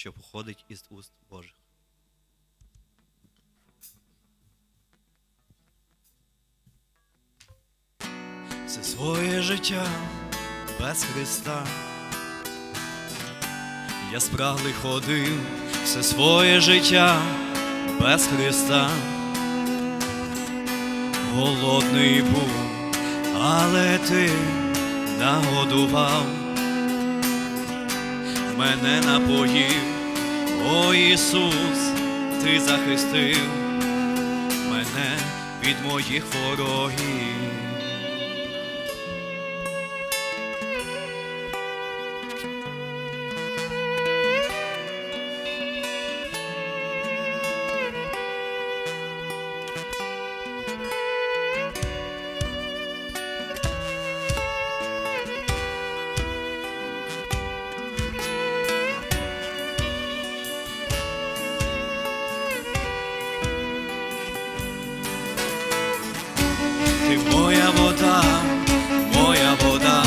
що походить із уст Божих. Все своє життя без Христа. Я спраглий ходив все своє життя без Христа. Голодний був, але ти нагодував, мене напоїв, о Ісус, ти захистив мене від моїх ворогів. Ти моя вода, моя вода.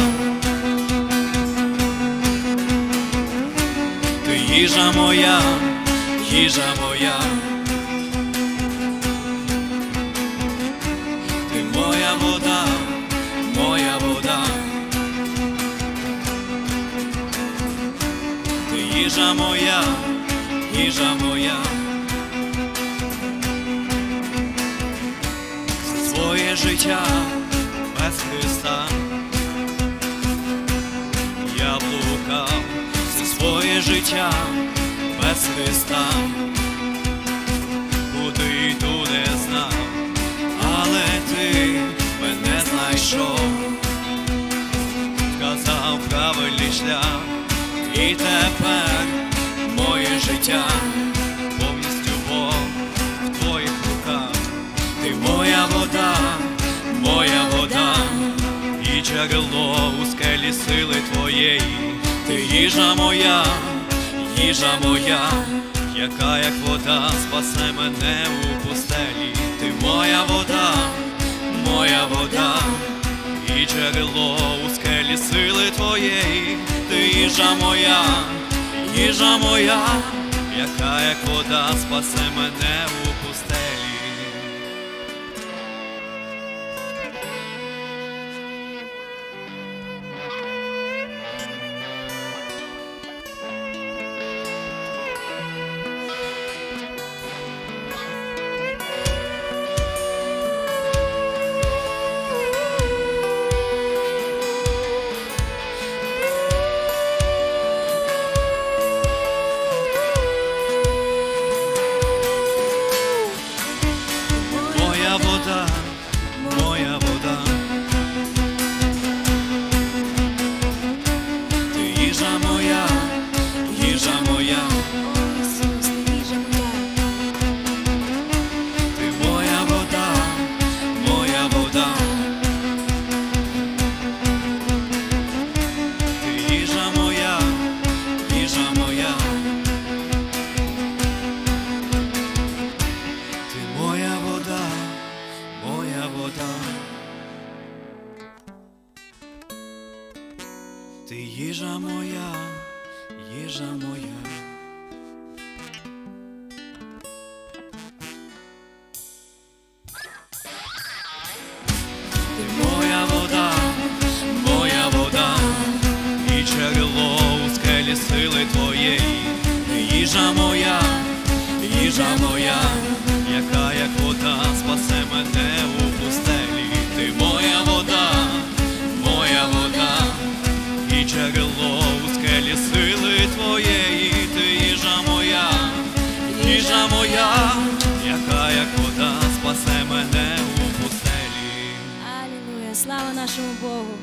Ти їжа моя, їжа моя. Ти моя вода, моя вода. Ти їжа моя, їжа моя. Життя без Христа. Я блукав все своє життя без Христа. Куди йду не знав, але ти мене знайшов, вказав правильний шлях, і тепер моє життя джерело у скелі сили твоєї, ти їжа моя, їжа моя, яка як вода спасе мене у пустелі. Ти моя вода, моя вода, і джерело у скелі сили твоєї, ти їжа моя, їжа моя, яка як вода спасе мене у вода. Ти їжа моя, їжа моя. Ти моя вода, моя вода, і джерело у скелі сили твоєї, їжа моя, їжа моя, яка як вода спасе їжа моя, яка як вода спасе мене у пустелі. Алілуя, слава нашому Богу.